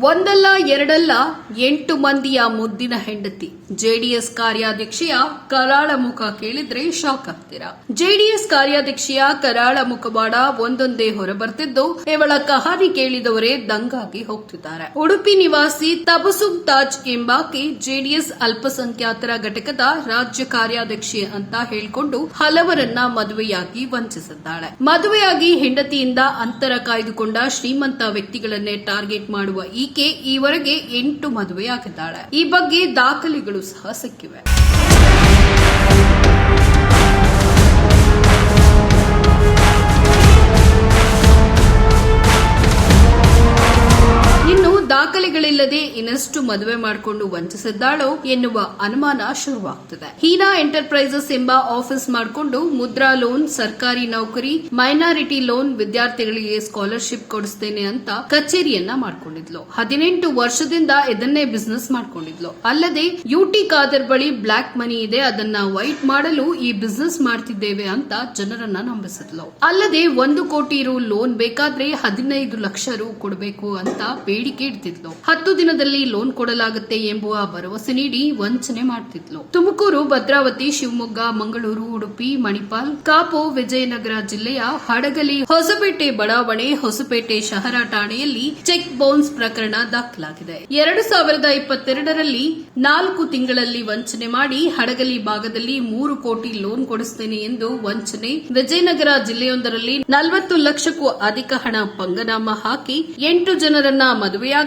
ಒಂದಲ್ಲ ಎರಡಲ್ಲ ಎಂಟು ಮಂದಿಯ ಮುದ್ದಿನ ಹೆಂಡತಿ. ಜೆಡಿಎಸ್ ಕಾರ್ಯಾಧ್ಯಕ್ಷೆಯ ಕರಾಳ ಮುಖ ಕೇಳಿದ್ರೆ ಶಾಕ್ ಆಗ್ತೀರಾ? ಜೆಡಿಎಸ್ ಕಾರ್ಯಾಧ್ಯಕ್ಷೆಯ ಕರಾಳ ಮುಖವಾಡ ಒಂದೊಂದೇ ಹೊರಬರ್ತಿದ್ದು ಇವಳ ಕಹಾನಿ ಕೇಳಿದವರೇ ದಂಗಾಗಿ ಹೋಗ್ತಿದ್ದಾರೆ. ಉಡುಪಿ ನಿವಾಸಿ ತಬಸುಮ್ ತಾಜ್ ಎಂಬಾಕೆ ಜೆಡಿಎಸ್ ಅಲ್ಪಸಂಖ್ಯಾತರ ಘಟಕದ ರಾಜ್ಯ ಕಾರ್ಯಾಧ್ಯಕ್ಷೆ ಅಂತ ಹೇಳಿಕೊಂಡು ಹಲವರನ್ನ ಮದುವೆಯಾಗಿ ವಂಚಿಸಿದ್ದಾಳೆ. ಮದುವೆಯಾಗಿ ಹೆಂಡತಿಯಿಂದ ಅಂತರ ಕಾಯ್ದುಕೊಂಡ ಶ್ರೀಮಂತ ವ್ಯಕ್ತಿಗಳನ್ನೇ ಟಾರ್ಗೆಟ್ ಮಾಡುವ ಈಕೆ ಈವರೆಗೆ ಎಂಟು ಮದುವೆಯಾಗಿದ್ದಾಳೆ. ಈ ಬಗ್ಗೆ ದಾಖಲೆಗಳು ಸಹ ಸಿಕ್ಕಿವೆ. ದಾಖಲೆಗಳಿಲ್ಲದೆ ಇನ್ನಷ್ಟು ಮದುವೆ ಮಾಡಿಕೊಂಡು ವಂಚಿಸಿದ್ದಾಳೋ ಎನ್ನುವ ಅನುಮಾನ ಶುರುವಾಗ್ತಿದೆ. ಹೀನಾ ಎಂಟರ್ಪ್ರೈಸಸ್ ಎಂಬ ಆಫೀಸ್ ಮಾಡಿಕೊಂಡು ಮುದ್ರಾ ಲೋನ್, ಸರ್ಕಾರಿ ನೌಕರಿ, ಮೈನಾರಿಟಿ ಲೋನ್ ವಿದ್ಯಾರ್ಥಿಗಳಿಗೆ ಸ್ಕಾಲರ್ಶಿಪ್ ಕೊಡಿಸ್ತೇನೆ ಅಂತ ಕಚೇರಿಯನ್ನ ಮಾಡ್ಕೊಂಡಿದ್ಲು. ಹದಿನೆಂಟು ವರ್ಷದಿಂದ ಇದನ್ನೇ ಬಿಸ್ನೆಸ್ ಮಾಡ್ಕೊಂಡಿದ್ಲು. ಅಲ್ಲದೆ ಯುಟಿ ಖಾದರ್ ಬಳಿ ಬ್ಲಾಕ್ ಮನಿ ಇದೆ, ಅದನ್ನ ವೈಟ್ ಮಾಡಲು ಈ ಬಿಸ್ನೆಸ್ ಮಾಡ್ತಿದ್ದೇವೆ ಅಂತ ಜನರನ್ನ ನಂಬಿಸಿದ್ಲು. ಅಲ್ಲದೆ ಒಂದು ಕೋಟಿ ರು ಲೋನ್ ಬೇಕಾದ್ರೆ ಹದಿನೈದು ಲಕ್ಷ ರು ಕೊಡಬೇಕು ಅಂತ ಬೇಡಿಕೆ ಇಡ್ತಿದ್ಲು ಹತ್ತು ದಿನದಲ್ಲಿ ಲೋನ್ ಕೊಡಲಾಗುತ್ತೆ ಎಂಬುವ ಭರವಸೆ ನೀಡಿ ವಂಚನೆ ಮಾಡ್ತಿದ್ಲು. ತುಮಕೂರು ಭದ್ರಾವತಿ, ಶಿವಮೊಗ್ಗ, ಮಂಗಳೂರು, ಉಡುಪಿ, ಮಣಿಪಾಲ್, ಕಾಪು, ವಿಜಯನಗರ ಜಿಲ್ಲೆಯ ಹಡಗಲಿ, ಹೊಸಪೇಟೆ, ಬಡಾವಣೆ, ಹೊಸಪೇಟೆ ಶಹರ ಠಾಣೆಯಲ್ಲಿ ಚೆಕ್ ಬೌನ್ಸ್ ಪ್ರಕರಣ ದಾಖಲಾಗಿದೆ. ಎರಡು ಸಾವಿರದ ಇಪ್ಪತ್ತೆರಡರಲ್ಲಿ ನಾಲ್ಕು ತಿಂಗಳಲ್ಲಿ ವಂಚನೆ ಮಾಡಿ ಹಡಗಲಿ ಭಾಗದಲ್ಲಿ ಮೂರು ಕೋಟಿ ಲೋನ್ ಕೊಡಿಸ್ತೇನೆ ಎಂದು ವಂಚನೆ. ವಿಜಯನಗರ ಜಿಲ್ಲೆಯೊಂದರಲ್ಲಿ ನಲವತ್ತು ಲಕ್ಷಕ್ಕೂ ಅಧಿಕ ಹಣ ಪಂಗನಾಮ ಹಾಕಿ ಎಂಟು ಜನರನ್ನ ಮದುವೆಯಾಗಿ